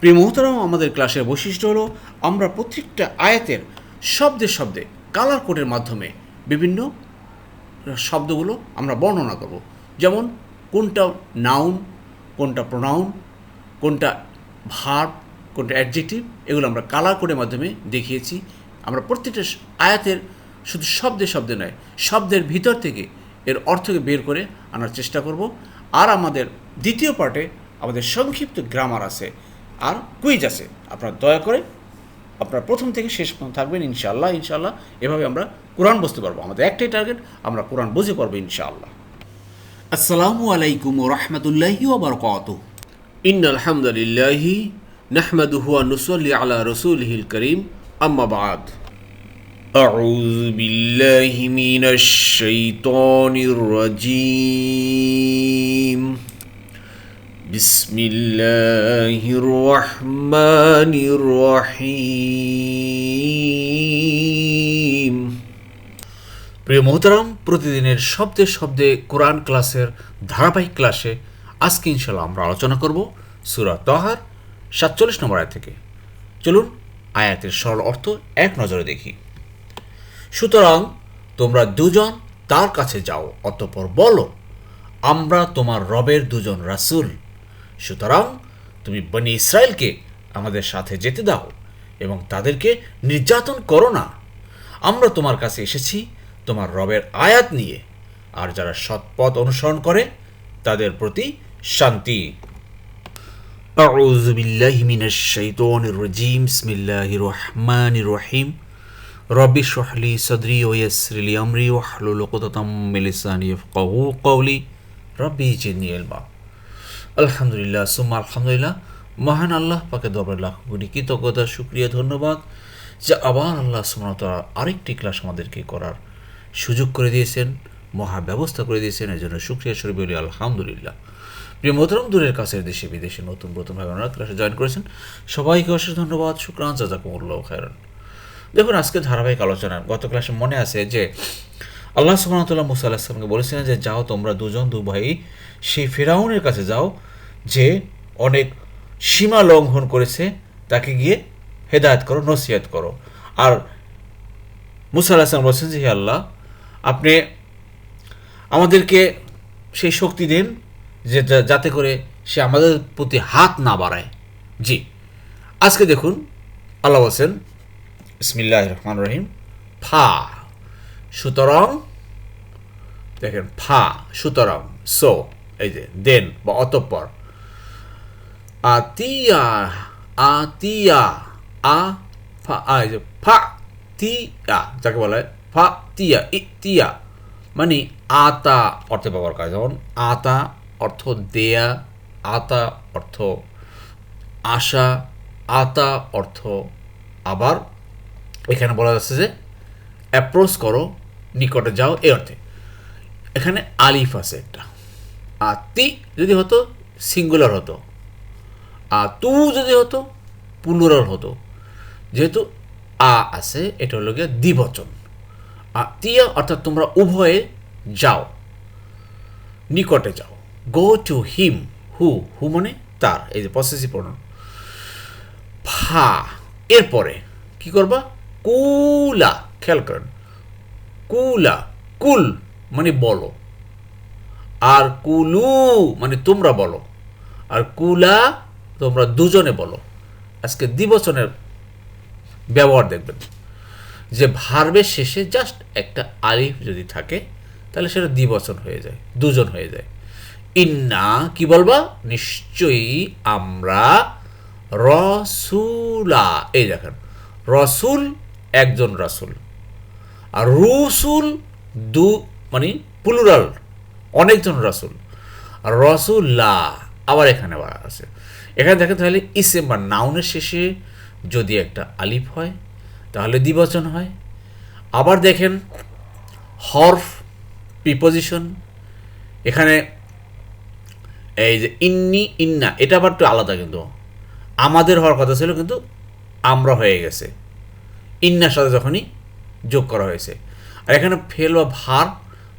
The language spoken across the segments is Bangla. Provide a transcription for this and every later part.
প্রিয় মোহতারাম, আমাদের ক্লাসের বৈশিষ্ট্য হলো আমরা প্রত্যেকটা আয়াতের শব্দে শব্দে কালার কোডের মাধ্যমে বিভিন্ন শব্দগুলো আমরা বর্ণনা করব। যেমন, কোনটা নাউন কোনটা প্রোনাউন কোনটা ভার্ব কোনটা অ্যাডজেক্টিভ এগুলো আমরা কালার কোডের মাধ্যমে দেখিয়েছি। আমরা প্রত্যেকটা আয়াতের শুধু শব্দে শব্দে নয়, শব্দের ভিতর থেকে এর অর্থকে বের করে আনার চেষ্টা করব। আর আমাদের দ্বিতীয় পার্টে আমাদের সংক্ষিপ্ত গ্রামার আছে। আর কুইজ আছে আপনারা দয়া করে আপনারা প্রথম থেকে শেষ পর্যন্ত থাকবেন ইনশাআল্লাহ ইনশাআল্লাহ এভাবে আমরা কোরআন বুঝতে পারবো আমাদের একটাই টার্গেট আমরা কোরআন বুঝে পারবো ইনশাআল্লাহ আসসালামু আলাইকুম রহমতুল্লাহি ওবরকাত ইন আলহামদুলিল্লাহ নাহমাদুহু ওয়া নুসাল্লি আলা রাসূলিহিল কারীম আম্মা বাদ أعوذ بالله من الشيطان الرجيم بسم الله الرحمن الرحيم প্রিয় মোহতারাম প্রতিদিনের শব্দে শব্দে কোরআন ক্লাসের ধারাবাহিক ক্লাসে আজকে ইনশাল্লাহ আমরা আলোচনা করব সুরা তহার সাতচল্লিশ নম্বর আয়াত থেকে চলুন আয়াতের সরল অর্থ এক নজরে দেখি সুতরাং তোমরা দুজন তার কাছে যাও অতঃপর বলো আমরা তোমার রবের দুজন রাসূল সুতরাং তুমি বনি ইসরায়েলকে আমাদের সাথে যেতে দাও এবং তাদেরকে নির্যাতন করো না আমরা তোমার কাছে এসেছি তোমার রবের আয়াত নিয়ে আর যারা সৎপথ অনুসরণ করে তাদের প্রতি শান্তি أعوذ بالله من الشيطان الرجيم بسم الله الرحمن الرحيم رب اشرح لي صدري ويسر لي أمري واحلل عقدة من لساني يفقهوا قولي ربي زدني علما আলহামদুলিল্লাহ, সুম্মা আলহামদুলিল্লাহ। মহান আল্লাহ পাকে দরবার লাখ কৃতজ্ঞতা, শুক্রিয়া, ধন্যবাদ যে আবার আল্লাহ সুমনতার আরেকটি ক্লাস আমাদেরকে করার সুযোগ করে দিয়েছেন, মহা ব্যবস্থা করে দিয়েছেন এর জন্য শুক্রিয়া স্বরূপ বলি আলহামদুলিল্লাহ। প্রিয় মোহতরম, দূরের কাছের দেশে, বিদেশে নতুন ভাবে ওনারা ক্লাসে জয়েন করেছেন। সবাইকে অশেষ ধন্যবাদ, শুক্রান, জাজাকুমুল্লাহ খায়রান। দেখুন, আজকে ধারাবাহিক আলোচনা, গত ক্লাসে মনে আছে যে আল্লাহ সুবাহতাল্লাহ মুসা আল্লাহামকে বলেছিলেন যে, যাও তোমরা দুজন দু ভাই, সেই ফেরাউনের কাছে যাও যে অনেক সীমা লঙ্ঘন করেছে, তাকে গিয়ে হেদায়ত করো, নসিহত করো। আর মুসা আল্লাহাম বলছেন যে, হে আল্লাহ, আপনি আমাদেরকে সেই শক্তি দিন যে যাতে করে সে আমাদের প্রতি হাত না বাড়ায়। জি। আজকে দেখুন, আল্লাহ বলছেন ইসমিল্লাহ রহমান রহিম, ফা, সুতরাং, দেখেন, ফা, সুতরাং, সো, এই যে, দেন বা অতঃপর আতিয়া আতিয়া, আ, ফা আ ফা, তিয়া, যাকে বলা হয় ফা, তিয়া ইতিয়া মানে আতা অর্থে ব্যবহার করা যেমন আতা অর্থ দেয়া, আতা অর্থ আশা, আতা অর্থ আবার এখানে বলা যাচ্ছে যে অ্যাপ্রোচ করো, নিকটে যাও এ অর্থে। এখানে আলিফ আছে একটা। আর তি যদি হতো সিঙ্গুলার হতো। আর তু যদি হতো প্লুরাল হতো। যেহেতু আ আছে, এটা হলো গিয়ে দ্বিবচন। আর তিয়া অর্থাৎ তোমরা উভয়ে যাও, নিকটে যাও। গো টু হিম, হু হু মানে তার, এই যে পসেসিভ প্রণন ফা, এরপরে কি করবা? কুলা, খেয়াল করেন। কুলা, কুল মানে বলো। আর কুলু মানে তোমরা বলো। আর কুলা তোমরা দুজনে বলো। আজকে দ্বিবচনের ব্যবহার দেখবেন। যে ভার্বের শেষে জাস্ট একটা আলিফ যদি থাকে, তাহলে সেটা দ্বিবচন হয়ে যায়, দুজন হয়ে যায়। ইন্না কি বলবা? নিশ্চয়ই আমরা রসুলা। এই দেখেন, রসুল একজন রসুল। আর রুসুল দু মানে প্লুরাল অনেকজন রাসুল। আর রসুল্লাহ আবার এখানে আছে। এখানে দেখেন তাহলে ইসেম বা নাউনের শেষে যদি একটা আলিফ হয়, তাহলে দ্বিবচন হয়। আবার দেখেন হরফ প্রিপোজিশন, এখানে এই যে ইন্নি ইন্না, এটা আবার একটু আলাদা কিন্তু। আমাদের হওয়ার কথা ছিল কিন্তু আমরা হয়ে গেছে। ইন্নার সাথে যখনই যোগ করা হয়েছে। আর এখানে ফেল বা ভার,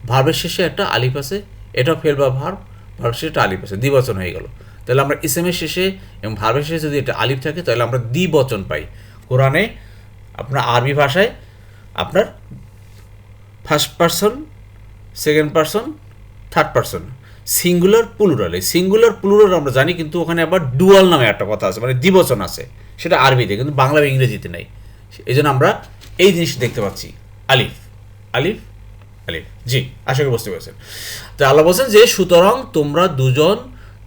ভার্বের শেষে একটা আলিফ আছে এটা ফেল বা ভার, ভার্বের শেষে একটা আলিফ আছে, দ্বিবচন হয়ে গেল। তাহলে আমরা ইসেমের শেষে এবং ভার্বের শেষে যদি এটা আলিফ থাকে, তাহলে আমরা দ্বিবচন পাই। কোরআনে আপনার আরবি ভাষায় আপনার first person second person third person singular plural এই সিঙ্গুলার প্লুরাল আমরা জানি, কিন্তু ওখানে আবার ডুয়াল নামে একটা কথা আছে মানে দ্বিবচন আছে। সেটা আরবিতে, কিন্তু বাংলা বা ইংরেজিতে নেই। এই জন্য আমরা এই জিনিস দেখতে পাচ্ছি। আলিফ আলিফ আলিফ। জি, আশা করি বুঝতে পেরেছেন। তো আল্লাহ বলছেন যে, সুতরাং তোমরা দুজন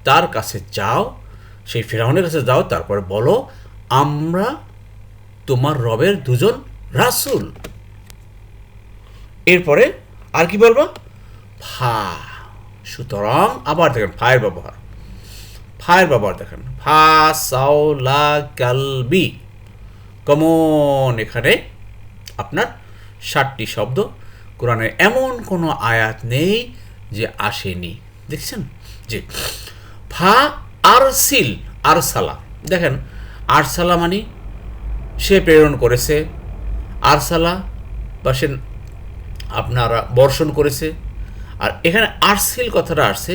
তার কাছে যাও, সেই ফেরাউনের কাছে যাও, তারপর বলো, আমরা তোমার রবের দুজন রাসূল। এরপরে আর কি বলব? ফা, সুতরাং আবার দেখেন, ফায়ের ব্যবহার। ফায়ের ব্যবহার দেখেন। ফা সাওলা কালবি কমন এখানে আপনার ষাটটি শব্দ। কোরআনে এমন কোনো আয়াত নেই যে আসেনি। দেখছেন? জি ফা আরসিল, আরসালা। দেখেন, আরসালা মানে সে প্রেরণ করেছে, আরসালা বা সে আপনারা বর্ষণ করেছে। আর এখানে আরসিল কথাটা আসছে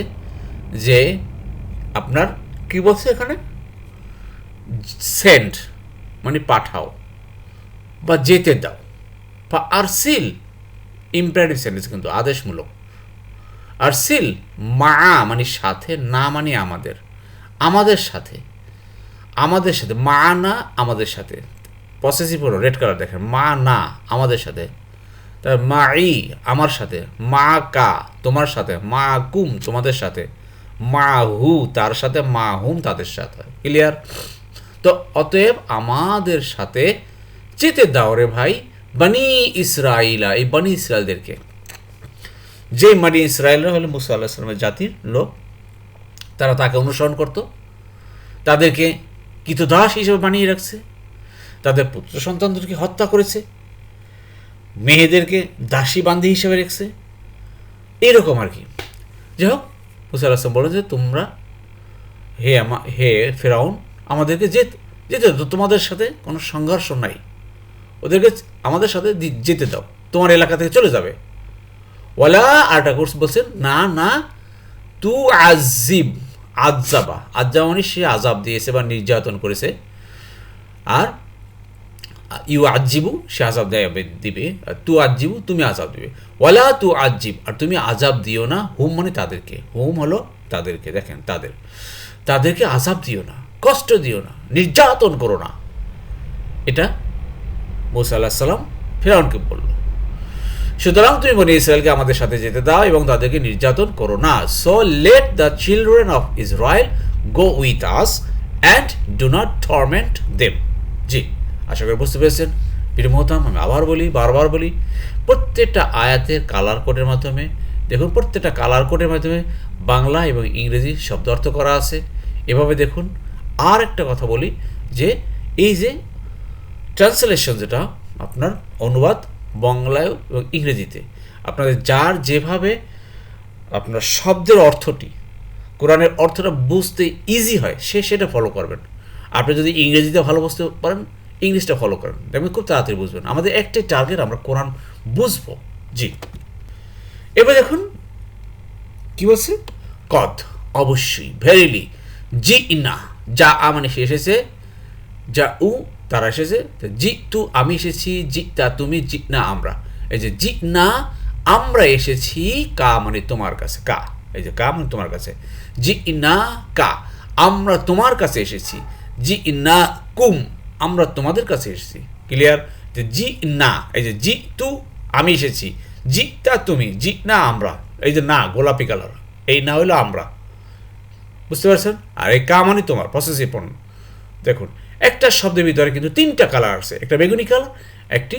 যে আপনার কি বলছে এখানে? সেন্ড মানে পাঠাও বা যেতে দাও। বা আরসিল ইম্পারেটিভ সেন্টেন্স কিন্তু আদেশমূলক। আর সিল মা মানে সাথে, না মানে আমাদের। আমাদের সাথে। আমাদের সাথে। মা না, আমাদের সাথে। পসেসিভ হলো রেড কালার দেখেন। মা না, আমাদের সাথে। তার মা ই আমার সাথে। মা কা, তোমার সাথে। মা কুম, তোমাদের সাথে। মা হু, তার সাথে। মা হুম, তাদের সাথে। ক্লিয়ার তো অতএব আমাদের সাথে যেতে দাও রে ভাই। বানি ইসরাইলা, এই বানি ইসরায়েলদেরকে যে মানি ইসরায়েলরা হলো, মুসা আল্লাহ সালামের জাতির লোক, তারা তাকে অনুসরণ করত। তাদেরকে কৃতদাস হিসেবে বানিয়ে রাখছে। তাদের পুত্র সন্তানদেরকে হত্যা করেছে। মেয়েদেরকে দাসী বান্ধি হিসেবে রেখেছে। এরকম আর কি। যাই হোক, মুসা আল্লাহ বলে যে, তোমরা হে আমা, হে ফেরাউন, আমাদেরকে যে যেতে দাও। তোমাদের সাথে কোনো সংঘর্ষ নাই। ওদেরকে আমাদের সাথে যেতে দাও। তোমার এলাকা থেকে চলে যাবে। ওয়ালা আরেকটা কোর্স বলছেন, না না তু আজিব আজাবা আজাবা মানে সে আজাব দিয়েছে বা নির্যাতন করেছে। আর ইউ আজিবু সে আজাব দেয় দিবে। তু আজিবু তুমি আজাব দিবে। ওয়ালা তু আজিব আর তুমি আজাব দিও না। হুম মানে তাদেরকে। হুম হলো তাদেরকে, দেখেন তাদের। তাদেরকে আজাব দিও না, কষ্ট দিও না, নির্যাতন করো না। এটা মুসা আল্লাহ সাল্লাম ফেরাউনকে বলল। সুতরাং তুমি বনি ইসরায়েলকে আমাদের সাথে যেতে দাও এবং তাদেরকে নির্যাতন করো না। So let the children of Israel go with us and do not torment them জি, আশা করি বুঝতে পেরেছেন। বীর মোহতাম আমি আবার বলি, বারবার বলি, প্রত্যেকটা আয়াতের কালার কোডের মাধ্যমে, দেখুন, প্রত্যেকটা কালার কোডের মাধ্যমে বাংলা এবং ইংরেজি শব্দ অর্থ করা আছে। এভাবে দেখুন, আর একটা কথা বলি, যে এই যে ট্রান্সলেশন যেটা, আপনার অনুবাদ বাংলায় এবং ইংরেজিতে। আপনাদের যার যেভাবে আপনার শব্দের অর্থটি, কোরআনের অর্থটা বুঝতে ইজি হয়, সে সেটা ফলো করবেন। আপনি যদি ইংরেজিতে ভালো বুঝতে পারেন, ইংলিশটা ফলো করেন। দেখবেন খুব তাড়াতাড়ি বুঝবেন। আমাদের একটাই টার্গেট আমরা কোরআন বুঝব। জি। এবার দেখুন, কি বলছে? কদ, অবশ্যই ভেরিলি জি না, যা মানে সে এসেছে, যা উ তারা এসেছে জি তু আমি এসেছি জি তা তুমি জি না আমরা। এই যে জি না আমরা এসেছি, কা মানে তোমার কাছে, কা। এই যে কা মানে তোমার কাছে। জি না কা, আমরা তোমার কাছে এসেছি। জি না কুম, আমরা তোমাদের কাছে এসেছি। ক্লিয়ার যে জি না, এই যে জি তু আমি এসেছি। জি তা তুমি জি না আমরা। এই যে না, গোলাপি কালার। এই না হলো আমরা। বুঝতে পারছেন? আর এই কা মানে তোমার পণ্য। দেখুন একটা শব্দের ভিতরে কিন্তু তিনটা কালার আছে। একটা বেগুনি কালার একটি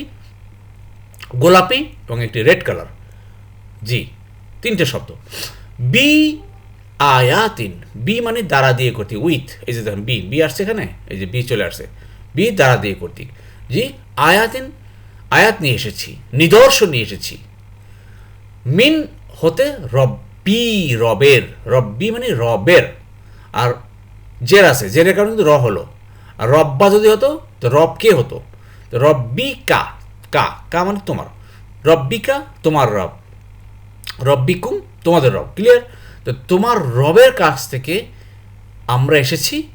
গোলাপি এবং একটি রেড কালার জি, তিনটে শব্দ। বি আয়াতিন। বি মানে দ্বারা দিয়ে করতে উইথ এই যে দেখুন বি বি আসছে এখানে, এই যে বি চলে আসছে। বি দ্বারা দিয়ে করতে জি, আয়াতিন, আয়াত নিয়ে এসেছি, নিদর্শন নিয়ে এসেছি। মিন হতে রব্বি রবের। রব্বি মানে রবের। আর জের আছে, জেরের কারণে কিন্তু র হলো। আর রব্বা যদি হতো, তো রব কে হতো? রব্বি কা কা কা মানে তোমার। রব্বিকা, তোমার রব। রব্বিকুম, তোমাদের রব। ক্লিয়ার তো তোমার রবের কাছ থেকে আমরা এসেছি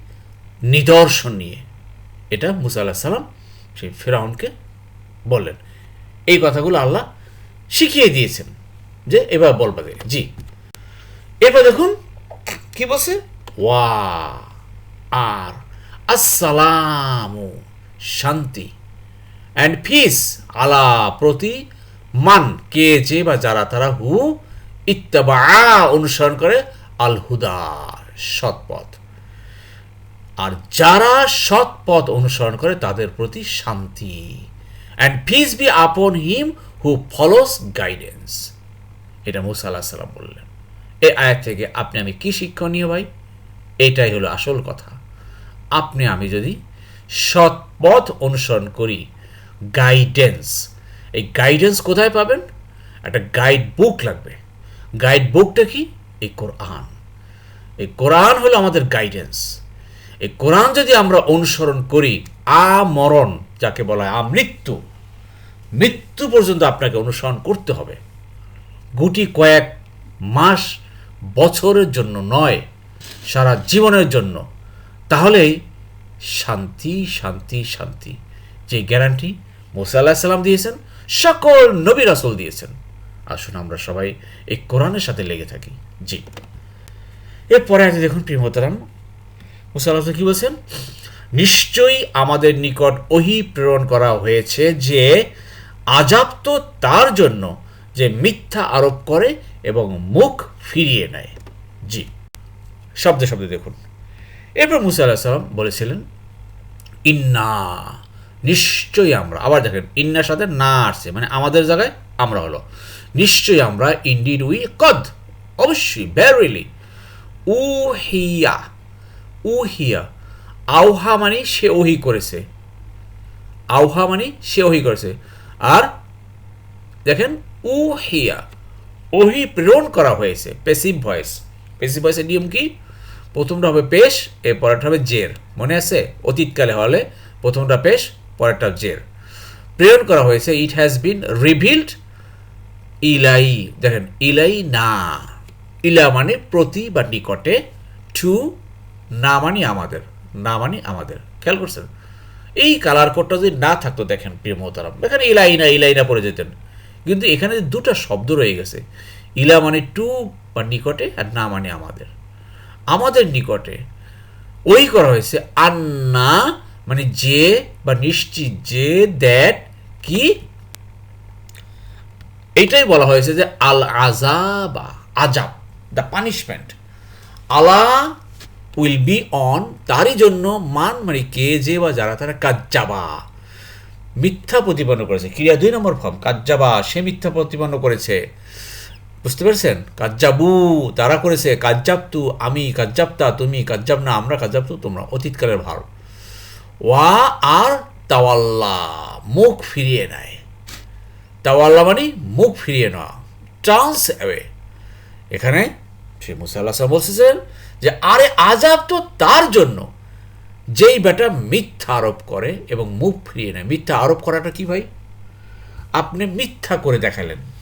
নিদর্শন নিয়ে। এটা মুসা আল্লাহ সাল্লাম সেই ফেরাউনকে বললেন। এই কথাগুলো আল্লাহ শিখিয়ে দিয়েছেন যে এবার বলবা জি। এবার দেখুন, কি বলছে? ওয়া, আর আসসালামু, শান্তি অ্যান্ড পিস আলা প্রতি মান, কে যে বা যারা তারা হু, ইত্তাবা অনুসরণ করে, আল হুদার সৎপথ আর যারা সৎ পথ অনুসরণ করে, তাদের প্রতি শান্তি অ্যান্ড পিস বি আপন হিম হু ফলোস গাইডেন্স এটা মুসা আল্লাহ সাল্লাম বললেন। এই আয়াত থেকে আপনি আমি কি শিক্ষণীয় ভাই? এটাই হলো আসল কথা। আপনি, আমি যদি সৎ পথ অনুসরণ করি গাইডেন্স এই গাইডেন্স কোথায় পাবেন? একটা গাইড বুক লাগবে। গাইড বুকটা কি? এই কোরআন। এই কোরআন হলো আমাদের গাইডেন্স এই কোরআন যদি আমরা অনুসরণ করি আ মরণ যাকে বলা হয় আমৃত্যু, মৃত্যু পর্যন্ত আপনাকে অনুসরণ করতে হবে। গুটি কয়েক মাস বছরের জন্য নয়, সারা জীবনের জন্য। তাহলেই শান্তি শান্তি শান্তি। যে গ্যারান্টি মোসা আল্লাহ সাল্লাম দিয়েছেন, সকল নবী রাসুল দিয়েছেন। আসুন আমরা সবাই এই কোরআনের সাথে লেগে থাকি। জি। এরপরে আছে দেখুন প্রিমতরাম মুসা আল্লাহ কি বলছেন? নিশ্চয়ই আমাদের নিকট ওহি প্রেরণ করা হয়েছে যে আজাব তো তার জন্য যে মিথ্যা আরোপ করে এবং মুখ ফিরিয়ে নেয়। জি। শব্দে শব্দে দেখুন। এরপর মুসা আল্লাহ সাল্লাম বলেছিলেন, ইন্না, নিশ্চয়ই আমরা আবার দেখেন, ইন্নার সাথে না আসছে মানে আমাদের জায়গায় আমরা হলো। নিশ্চয়ই আমরা ইন্ডিড উই কদ, অবশ্যই ভ্যারিলি উ হিয়া উ হিয়া আউহা মানে সে ওহি করেছে। আউহা মানে সে ওহি করেছে। আর দেখেন উ হিয়া ওহি প্রেরণ করা হয়েছে পেসিভ ভয়েস পেসিভ ভয়েসের নিয়ম কি? প্রথমটা হবে পেশ এর পরেরটা হবে জের। মনে আছে? অতীতকালে হলে প্রথমটা পেশ, পরেরটা জের। প্রেরণ করা হয়েছে ইট হ্যাজ বিন রিভিল্ড ইলাই, দেখেন, ইলাই না। ইলা মানে প্রতি বা নিকটে টু না মানে আমাদের, না মানে আমাদের। খেয়াল করছেন? এই কালার কোডটা যদি না থাকতো, দেখেন, প্রিয় মোহতারাম, এখানে ইলাইনা ইলাইনা পড়ে যেতেন। কিন্তু এখানে দুটা শব্দ রয়ে গেছে, ইলা মানে টু বা নিকটে আর না মানে আমাদের। আমাদের নিকটে। ওই করা হয়েছে আন্না মানে যে বা নিশ্চিত যে, দ্যাট কি? এইটাই বলা হয়েছে যে, আল আজাবা আজাব দ্য পানিশমেন্ট। আলা উইল বি অন তারই জন্য মান মানে কে, যে বা যারা, তারা কাজ্জাবা। মিথ্যা প্রতিপন্ন করেছে। ক্রিয়া দুই নম্বর ফর্ম, কাজ্জাবা, সে মিথ্যা প্রতিপন্ন করেছে। বুঝতে পেরেছেন? কাজ্জাবু, তারা করেছে, কাজ্জাবতু, আমি কাজ্জাবতা, তুমি কাজ্জাব না আমরা কাজ্জাবতু, তোমরা অতীতকালের ভার। ওয়া আর তাওয়াল্লা, মুখ ফিরিয়ে নেয়। তাওয়াল্লা মানে মুখ ফিরিয়ে নেওয়া। Turns away. এখানে সে মুসাল্লাহ বলতেছেন যে, আরে আজাব তো তার জন্য। যেই বেটা মিথ্যা আরোপ করে এবং মুখ ফিরিয়ে নেয়। মিথ্যা আরোপ করাটা কি ভাই? আপনি মিথ্যা করে দেখালেন।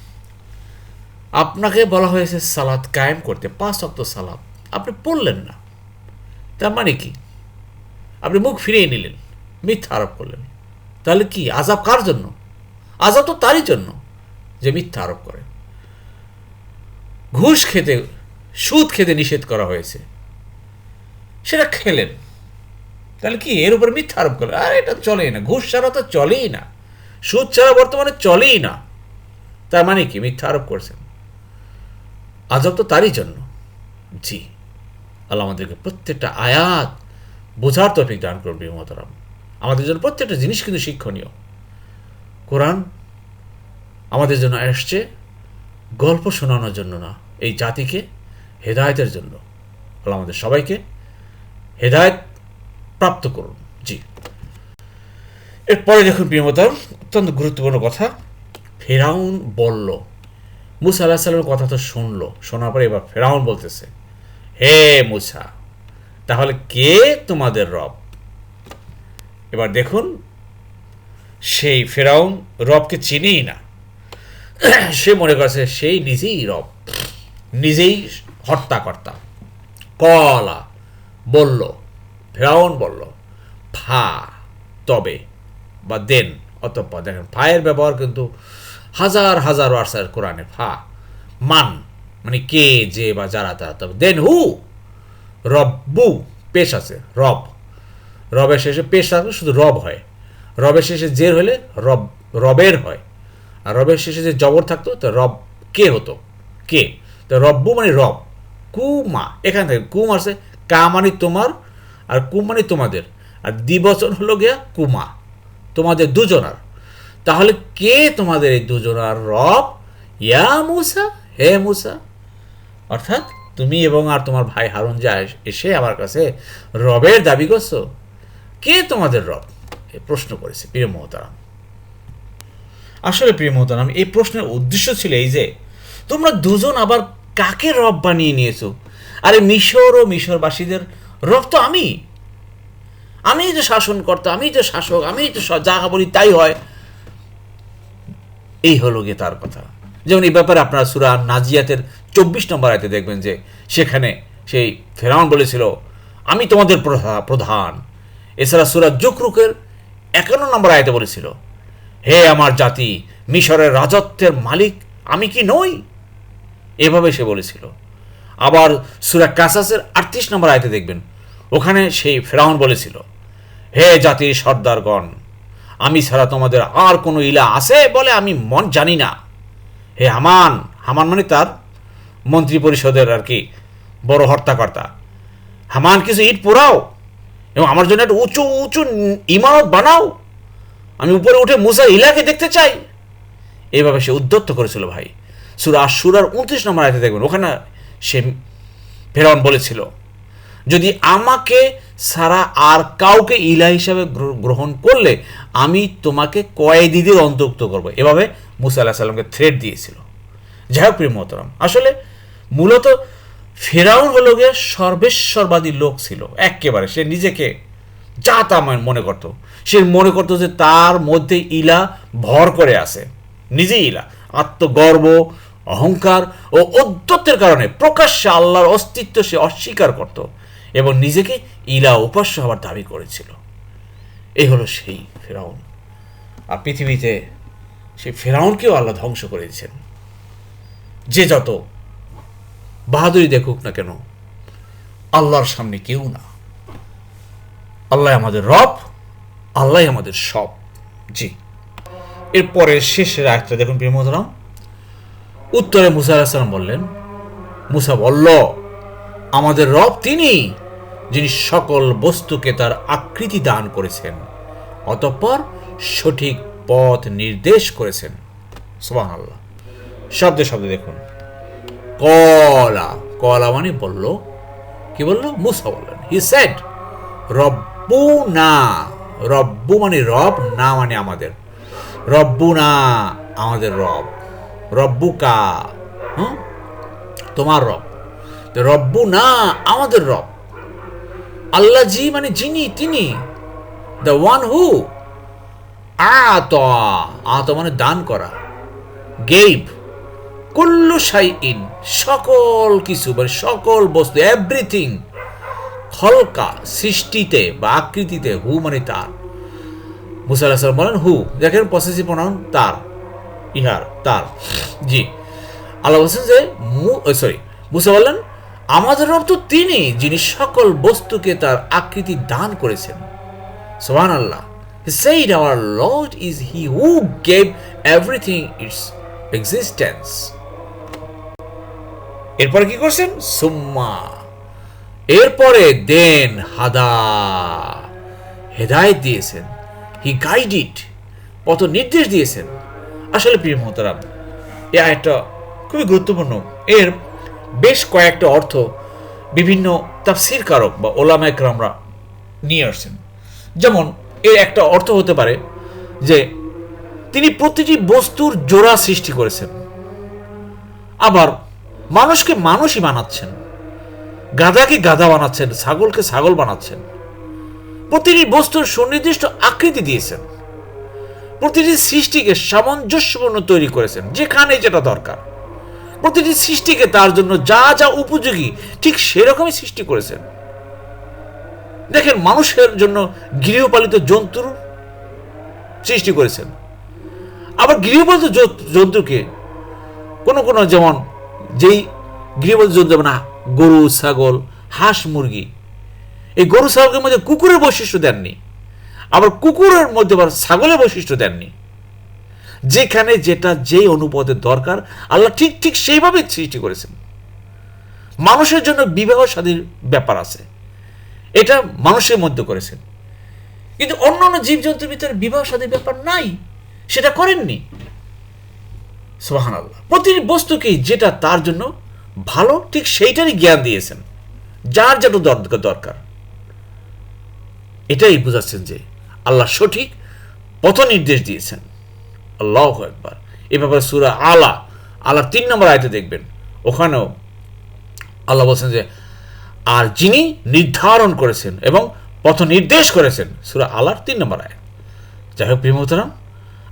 আপনাকে বলা হয়েছে সালাদ কায়েম করতে, পাঁচ অক্ত সালাদ আপনি পড়লেন না। তার মানে কি? আপনি মুখ ফিরিয়ে নিলেন, মিথ্যা আরোপ করলেন। তাহলে কি আজাব কার জন্য? আজাব তো তারই জন্য যে মিথ্যা আরোপ করে। ঘুষ খেতে, সুদ খেতে নিষেধ করা হয়েছে। সেটা খেলেন। তাহলে কি, এর উপরে মিথ্যা আরোপ করলেন? আর, এটা চলেই না। ঘুষ ছাড়া তো চলেই না। সুদ ছাড়া বর্তমানে চলেই না। তার মানে কি, মিথ্যা আরোপ করছেন। আজব তো তারই জন্য। জি, আল্লাহ আমাদেরকে প্রত্যেকটা আয়াত বোঝার তফিক দান করবে মতরাম আমাদের জন্য প্রত্যেকটা জিনিস কিন্তু শিক্ষণীয়। কোরআন আমাদের জন্য আসছে গল্প শোনানোর জন্য না, এই জাতিকে হেদায়তের জন্য। আল্লাহ আমাদের সবাইকে হেদায়ত প্রাপ্ত করুন। জি। এরপরে দেখুন প্রিয়মতার অত্যন্ত গুরুত্বপূর্ণ কথা, ফেরাউন বলল মুসা আল্লাহ সাল্লামের কথা তো শুনলো, শোনার পরে এবার ফেরাউন বলতেছে, হে মুসা, তাহলে কে তোমাদের রব? এবার দেখুন, সেই ফেরাউন রবকে চিনেই না। সে মনে করছে, সেই নিজেই রব, নিজেই হর্তাকর্তা কলা বলল, ফেরাউন বলল, ফা, তবে বা দেন অতঃপর দেখেন ফায়ের ব্যবহার কিন্তু হাজার হাজার ওয়ার্সার কোরআনে ফা মান মানে কে, যে বা যারা তারা, তবে দেন হু, রব্বু, পেশ আছে, রব। রবের শেষে পেশ থাকলে শুধু রব হয়। রবের শেষে জের হলে রব, রবের হয়। আর রবের শেষে যে জবর থাকতো, তো রব কে হতো? কে? তো রব্বু মানে রব। কুমা, এখান থেকে কুম আছে কা মানে তোমার, আর কুম মানে তোমাদের। আর দ্বিবচন হলো গিয়া কুমা। তোমাদের দুজনার। তাহলে কে তোমাদের এই দুজনার রব? ইয়া মুসা? হে মুসা। অর্থাৎ তুমি এবং আর তোমার ভাই হারুন যা এসে আমার কাছে রবের দাবি করছ। কে তোমাদের রব? এ প্রশ্ন করেছে প্রিয় মহতারাম। আসলে প্রিয় মহতারাম, এই প্রশ্নের উদ্দেশ্য ছিল এই যে, তোমরা দুজন আবার কাকে রব বানিয়ে নিয়েছো? আরে মিশর ও মিশরবাসীদের রব তো আমি। আমি তো শাসনকর্তা আমি তো শাসক আমি তো যা বলি তাই হয়। এই হলো গিয়ে তার কথা। যেমন এই ব্যাপারে আপনারা সুরা নাজিয়াতের চব্বিশ নম্বর আয়তে দেখবেন যে সেখানে সেই ফেরাউন বলেছিল, আমি তোমাদের প্রধা- প্রধান। এছাড়া সুরা জুকরুকের একান্ন নম্বর আয়তে বলেছিল, হে আমার জাতি, মিশরের রাজত্বের মালিক আমি কি নই? এভাবে সে বলেছিল। আবার সুরা কাসাসের আটত্রিশ নম্বর আয়তে দেখবেন, ওখানে সেই ফেরাউন বলেছিল, হে জাতির সর্দারগণ আমি ছাড়া তোমাদের আর কোনো ইলা আছে বলে আমি মন জানি না। হে হামান হামান মানে তার মন্ত্রী পরিষদের আর কি বড় হর্তাকর্তা। হামান, কিছু ইট পোড়াও এবং আমার জন্য একটা উঁচু উঁচু ইমারত বানাও। আমি উপরে উঠে মুসার ইলাকে দেখতে চাই। এইভাবে সে উদ্যত্ত করেছিল ভাই। সুরা সুরার উনত্রিশ নম্বর আয়তে দেখবেন, ওখানে সে ফেরাউন বলেছিল, যদি আমাকে সারা আর কাউকে ইলা হিসাবে গ্রহণ করলে আমি তোমাকে কয়েদিদের অন্তর্ভুক্ত করব। এভাবে মুসা আল্লাহ সাল্লামকে থ্রেট দিয়েছিল। যাই হোক প্রিয় মোহতরম, আসলে মূলত ফেরাউন হলো গিয়ে সর্বেশ্বরবাদী লোক ছিল। একেবারে সে নিজেকে যা তা মনে- করত। সে মনে করতো যে তার মধ্যে ইলা ভর করে আছে। নিজেই ইলা। আত্মগর্ব, অহংকার ও অদ্যত্বের কারণে প্রকাশ্যে আল্লাহর অস্তিত্ব সে অস্বীকার করত। এবং নিজেকে ইলা উপাস্য হওয়ার দাবি করেছিল। এই হলো সেই ফেরাউন। আর পৃথিবীতে সেই ফেরাউনকেও আল্লাহ ধ্বংস করে দিয়েছেন যে যত বাহাদুরি দেখুক না কেন, আল্লাহর সামনে কেউ না। আল্লাহ আমাদের রব, আল্লাহ আমাদের সব। জি। এরপরে শেষের আয়টা দেখুন প্রিয় মোহতরাম উত্তরে মুসা আলাহিসাল্লাম বললেন, মুসা বলল আমাদের রব তিনি, যিনি সকল বস্তুকে তার আকৃতি দান করেছেন, অতঃপর সঠিক পথ নির্দেশ করেছেন। সোবাহ আল্লাহ শব্দে শব্দে দেখুন। কলা। কলা মানে বলল, কি বলল? মুসা বললেন। হি সেড রব্বু না রব্বু মানে রব, না মানে আমাদের। রব্বু না আমাদের রব। রব্বু কা? তোমার রব। রব্বু না আমাদের রব। আল্লাহ জি মানে যিনি, তিনি। দ্য ওয়ান হু আত। আত মানে দান করা। গেইব। কুল্লু সাই ইন সকল কিছু মানে সকল বস্তু এভরিথিং খলকা, সৃষ্টিতে বা আকৃতিতে হু মানে তার। মুসা বলেন হু দেখেন পসেসিভ প্রনাউন তার। ইহার, তার। জি। আল্লাহ বলছেন যে সরি মুসা বললেন আমাদের রব তো তিনি, যিনি সকল বস্তুকে তার আকৃতি দান করেছেন। সোহান আল্লাহ said our Lord is he who gave everything its existence. এরপরে কি করছেন? সুম্মা। এরপরে দেন হাদা হেদায়েত দিয়েছেন। হি গাইডিড পথ নির্দেশ দিয়েছেন। আসলে প্রিয় মহতারাম, এই আয়টা খুবই গুরুত্বপূর্ণ। এর বেশ কয়েকটা অর্থ বিভিন্ন তাফসির কারক বা ওলামা একরামরা নিয়ে আসছেন। যেমন, এর একটা অর্থ হতে পারে যে, তিনি প্রতিটি বস্তুর জোড়া সৃষ্টি করেছেন। আবার মানুষকে মানুষই বানাচ্ছেন। গাধাকে গাধা বানাচ্ছেন, ছাগলকে ছাগল বানাচ্ছেন। প্রতিটি বস্তুর সুনির্দিষ্ট আকৃতি দিয়েছেন। প্রতিটি সৃষ্টিকে সামঞ্জস্যপূর্ণ তৈরি করেছেন, যেখানে যেটা দরকার। প্রতিটি সৃষ্টিকে তার জন্য যা যা উপযোগী, ঠিক সেরকমই সৃষ্টি করেছেন। দেখেন, মানুষের জন্য গৃহপালিত জন্তুর সৃষ্টি করেছেন। আবার গৃহপালিত জন্তুকে কোনো কোনো যেমন যেই গৃহপালিত জন্তু যেমন গরু, ছাগল, হাঁস, মুরগি, এই গরু, ছাগলের মধ্যে কুকুরের বৈশিষ্ট্য দেননি। আবার কুকুরের মধ্যে আবার ছাগলের বৈশিষ্ট্য দেননি। যেখানে যেটা যেই অনুপদের দরকার, আল্লাহ ঠিক ঠিক সেইভাবে সৃষ্টি করেছেন। মানুষের জন্য বিবাহ স্বাধীন ব্যাপার আছে। এটা মানুষের মধ্যে করেছেন। কিন্তু অন্য অন্য জীবজন্তুর ভিতরে বিবাহ স্বাধীন ব্যাপার নাই। সেটা করেননি। সোহান আল্লাহ প্রতিটি বস্তুকেই যেটা তার জন্য ভালো, ঠিক সেইটারই জ্ঞান দিয়েছেন। যার দর- দরকার। এটাই বুঝাচ্ছেন যে আল্লাহ সঠিক পথ নির্দেশ দিয়েছেন। আল্লাহ একবার এ ব্যাপারে সুরা আলা আলা তিন নম্বর আয়তে দেখবেন, ওখানেও আল্লাহ বলছেন যে, আর যিনি নির্ধারণ করেছেন এবং পথ নির্দেশ করেছেন, সুরা আলার তিন নম্বর আয় যাই হোক প্রিমতরাম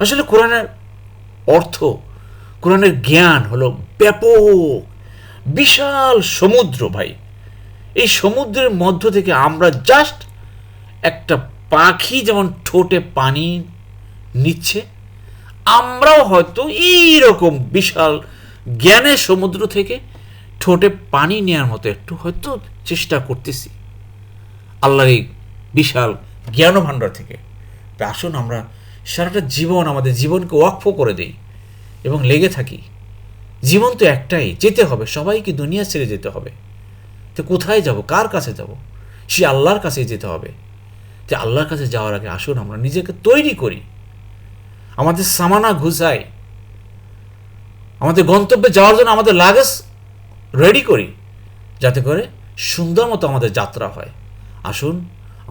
আসলে কোরআনের অর্থ, কোরআনের জ্ঞান হলো ব্যাপক, বিশাল সমুদ্র ভাই। এই সমুদ্রের মধ্য থেকে আমরা জাস্ট একটা পাখি যেমন ঠোঁটে পানি নিচ্ছে আমরাও হয়তো এইরকম বিশাল জ্ঞানের সমুদ্র থেকে ঠোঁটে পানি নেওয়ার মতো একটু হয়তো চেষ্টা করতেছি। আল্লাহর এই বিশাল জ্ঞান ভাণ্ডার থেকে আসুন আমরা সারাটা জীবন আমাদের জীবনকে ওয়াকফ করে দেই এবং লেগে থাকি। জীবন তো একটাই, যেতে হবে, সবাইকে দুনিয়া ছেড়ে যেতে হবে। তো কোথায় যাব, কার কাছে যাব? সে আল্লাহর কাছে যেতে হবে। যে আল্লাহর কাছে যাওয়ার আগে আসুন আমরা নিজেকে তৈরি করি। আমাদের সামানা ঘুষাই আমাদের গন্তব্যে যাওয়ার জন্য আমাদের লাগেজ রেডি করি, যাতে করে সুন্দর মতো আমাদের যাত্রা হয়। আসুন,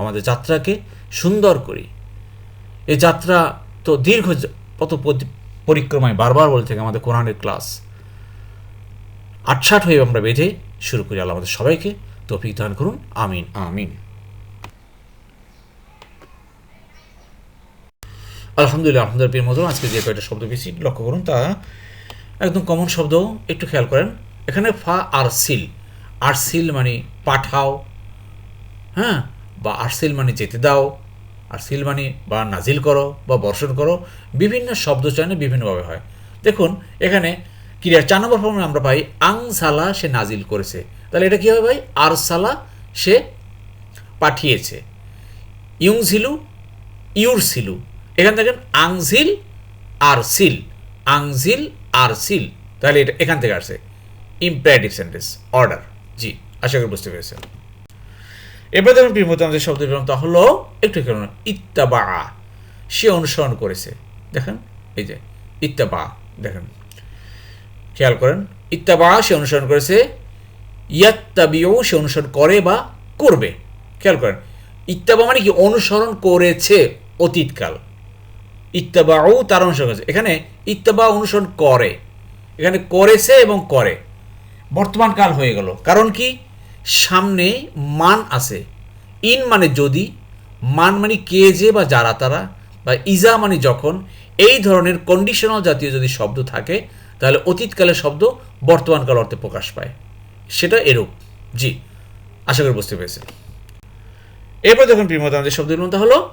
আমাদের যাত্রাকে সুন্দর করি। এ যাত্রা তো দীর্ঘ পথ পরিক্রমায় বারবার বলে থাকে আমাদের কোরআনের ক্লাস আটষাট হয়ে আমরা বেঁধে শুরু করি আল্লাহ আমাদের সবাইকে তৌফিক দান করুন, আমিন আমিন। আলহামদুলিল্লাহ প্রিয় মতো আজকে যে কয়টা শব্দ বেশি লক্ষ্য করুন, তা একদম কমন শব্দ, একটু খেয়াল করেন। এখানে ফা আর সিল আর সিল মানে পাঠাও হ্যাঁ? বা আরসিল মানে যেতে দাও আরসিল মানে বা নাজিল করো, বা বর্ষণ করো, বিভিন্ন শব্দ চয়নে বিভিন্নভাবে হয়। দেখুন, এখানে ক্রিয়া, চার নম্বর ফর্মে আমরা পাই আংসালা সে নাজিল করেছে। তাহলে এটা কী হবে ভাই? আরসালা সে পাঠিয়েছে। ইউংঝিলু ইউরসিলু এখান থেকে আংঝিল আর সিল। আংঝিল আর সিল। তাহলে এটা এখান থেকে আসছে। ইম্পারেটিভ সেন্টেন্স অর্ডার জি, আশা করি বুঝতে পেরেছেন। এবার দেখুন প্রিমত আমাদের শব্দ পেলাম তা হলো, একটু কেন ইত্তাবা সে অনুসরণ করেছে। দেখেন, এই যে ইত্তাবা দেখেন। খেয়াল করেন ইত্তাবা সে অনুসরণ করেছে ইয়াত্তাবিও সে অনুসরণ করে বা করবে। খেয়াল করেন, ইত্তাবা মানে কি, অনুসরণ করেছে অতীতকাল। ইত্তাবাও তার অনুসরণ করেছে। এখানে ইত্তাবা অনুসরণ করে। এখানে করেছে এবং করে। বর্তমান কাল হয়ে গেল। কারণ কি? সামনে মান আছে। ইন মানে যদি, মান মানে কে যে বা যারা তারা, বা ইজা মানে যখন, এই ধরনের কন্ডিশনাল জাতীয় যদি শব্দ থাকে, তাহলে অতীতকালের শব্দ বর্তমানকাল অর্থে প্রকাশ পায়। সেটা এরূপ। জি, আশা করি বুঝতে পেরেছেন। এরপর দেখুন প্রিমত আমাদের শব্দের মধ্যে হলো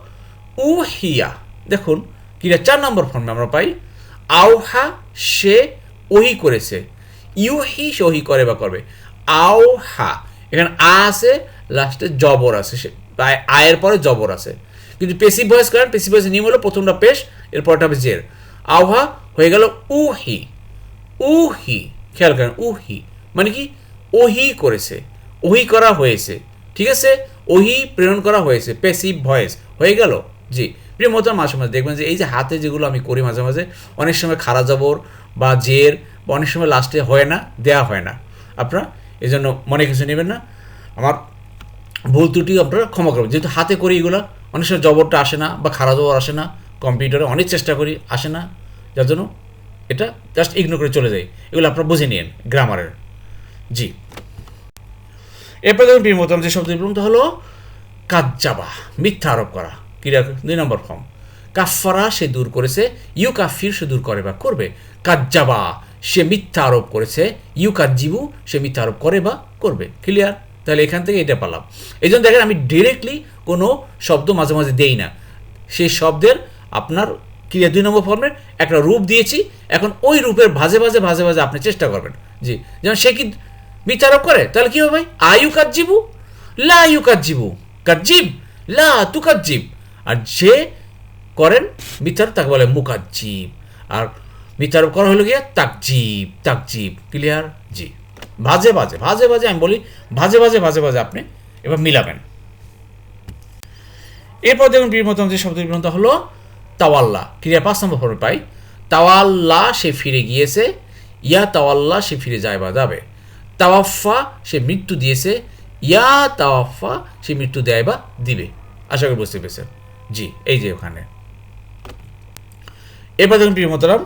উহিয়া। দেখুন কিরা চার নম্বর ফর্মে আমরা পাই। আওহা সে ওহি করেছে। ইউহি সে ওহি করে বা করবে। আওহা। এখানে আ আছে লাস্টে জবর আছে। সে আয়- আয়ের পরে জবর আছে। কিন্তু পেসিভ ভয়েস করেন পেসিভ ভয়েস নিয়ম হলো প্রথমটা পেশ, এরপরটা হবে জের। আওহা হয়ে গেল উহি। উহি। খেয়াল করেন, উহি। মানে কি? ওহি করেছে। ওহি করা হয়েছে। ঠিক আছে? ওহি প্রেরণ করা হয়েছে। পেসিভ ভয়েস হয়ে গেল? জি। প্রিয় মতো মাঝে মাঝে দেখবেন যে এই যে হাতে যেগুলো আমি করি মাঝে মাঝে, অনেক সময় খারা জবর বা জের বা অনেক সময় লাস্টে হয় না, দেয়া হয় না। আপনারা এই জন্য মনে কিছু নেবেন না। আমার ভুল ত্রুটি আপনারা ক্ষমা করবেন। যেহেতু হাতে করি এগুলো, অনেক সময় জবরটা আসে না বা খারাপ জবর আসে না, কম্পিউটারে অনেক চেষ্টা করি, আসে না। যার জন্য এটা জাস্ট ইগনোর করে চলে যায় এগুলো আপনারা বুঝে নিন গ্রামারের জি। এরপরে দেখুন প্রিয় মতো যে শব্দ প্রথমত হলো কাজ্জাবা, মিথ্যা আরোপ করা। ক্রিয়া দুই নম্বর ফর্ম। কাফারা সে দূর করেছে ইউ কাফির সে দূর করে বা করবে। কাজ্জাবা সে মিথ্যা আরোপ করেছে ইউ কাজ্জিবু সে মিথ্যা আরোপ করে বা করবে। ক্লিয়ার তাহলে এখান থেকে এটা পালাম। এই জন্য দেখেন আমি ডিরেক্টলি কোনো শব্দ মাঝে মাঝে দেই না। সেই শব্দের আপনার ক্রিয়া দুই নম্বর ফর্মের একটা রূপ দিয়েছি, এখন ওই রূপের ভাজে ভাজে ভাজে ভাজে আপনি চেষ্টা করবেন। জি, যেমন সে কি মিথ্যা আরোপ করে, তাহলে কি হবে ভাই? আয়ু কাজিবু লা আয়ু কাজিবু কাজিব লা তু কাজিব আর যে করেন বিচার তাকে বলে মুকাজ্জিব। আর বিচারক করা হলো গিয়ে তাকজিব তাকজিব ক্লিয়ার জি। ভাজে ভাজে ভাজে ভাজে, আমি বলি ভাজে ভাজে ভাজে ভাজে আপনি এবার মিলাবেন। এরপর দেখুন বীরমতম যে শব্দ বিভ্রান্ত হলো, তাওয়াল্লা। ক্রিয়া পাঁচ নম্বর ফর্মে পাই। তাওয়াল্লা, সে ফিরে গিয়েছে। ইয়া তাওয়াল্লা, সে ফিরে যায় বা যাবে। তাওয়াফা সে মৃত্যু দিয়েছে। ইয়া তাওয়াফা সে মৃত্যু দেয় বা দিবে। আশা করি বুঝতে পেরেছেন। জি, এই যে ওখানে। এবার দেখুন প্রিয় মোতারাম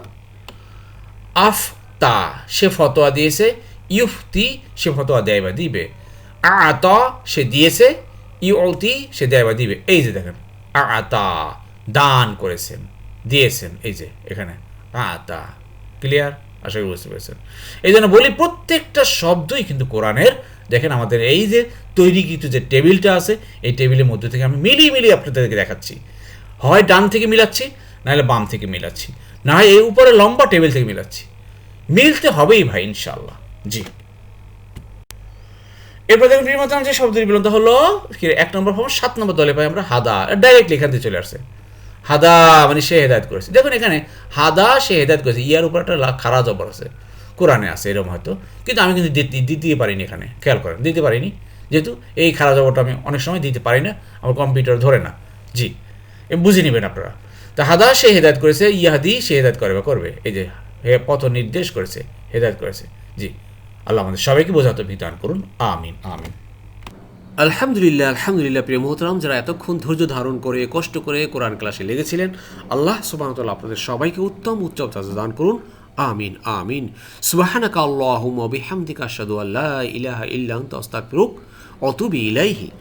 আফ তা সে ফতোয়া দিয়েছে, ইউফতি, সে ফতোয়া দেয় বা দিবে। আত, সে দিয়েছে ইউতি সে দেয় বা দিবে। এই যে দেখেন, আতা, দান করেছেন, দিয়েছেন, এই যে এখানে, আতা ক্লিয়ার আশা করি বুঝতে পেরেছেন। এই জন্য বলি প্রত্যেকটা শব্দই কিন্তু কোরআনের। দেখেন আমাদের এই যে তৈরিকৃত যে টেবিলটা আছে, এই টেবিলের মধ্যে থেকে আমি মিলিয়ে মিলিয়ে আপনাদেরকে দেখাচ্ছি। হয় ডান থেকে মিলাচ্ছি, নাহলে বাম থেকে মিলাচ্ছি। না হয় এই উপরে লম্বা টেবিল থেকে মিলাচ্ছি। মিলতে হবেই ভাই ইনশাল্লাহ জি। এরপর দেখুন প্রিয়মাতাম যে শব্দের বিলন্ত হলো এক নম্বর ফর্ম, সাত নম্বর দলে পাই আমরা হাদা। ডাইরেক্টলি এখান থেকে চলে আসছে। হাদা মানে সে হেদায়ত করেছে। দেখুন এখানে হাদা সে হেদায়ত করেছে। ইয়ার উপর একটা লা- খারা জবর আছে। কোরআনে আছে এরকম হয়তো। কিন্তু আমি কিন্তু দিতে পারিনি এখানে। খেয়াল করেন, দিতে পারিনি। যেহেতু এই খারা জবরটা আমি অনেক সময় দিতে পারি না। আমার কম্পিউটার ধরে না। জি। বুঝে নেবেন আপনারা। তা হাদা সে হেদায়ত করেছে, ইয়াহাদি সে হেদায়ত করে বা করবে। এই যে হে পথ নির্দেশ করেছে, হেদায়ত করেছে। জি। আল্লাহ আমাদের সবাইকে বোঝাতে বিধান করুন। আমিন আমিন। আলহামদুলিল্লাহ আলহামদুলিল্লাহ, প্রিয় মোহতরাম, যারা এতক্ষণ ধৈর্য ধারণ করে, কষ্ট করে কোরআন ক্লাসে লেগেছিলেন, আল্লাহ সুবাহতাল্লাহ আপনাদের সবাইকে উত্তম, উচ্চ চাচা দান করুন। আমিন আমিন। সুবাহানাকা আল্লাহুম্মা বিহামদিকা আশহাদু আল্লা ইলাহা ইল্লা আনতা ইলাইহি।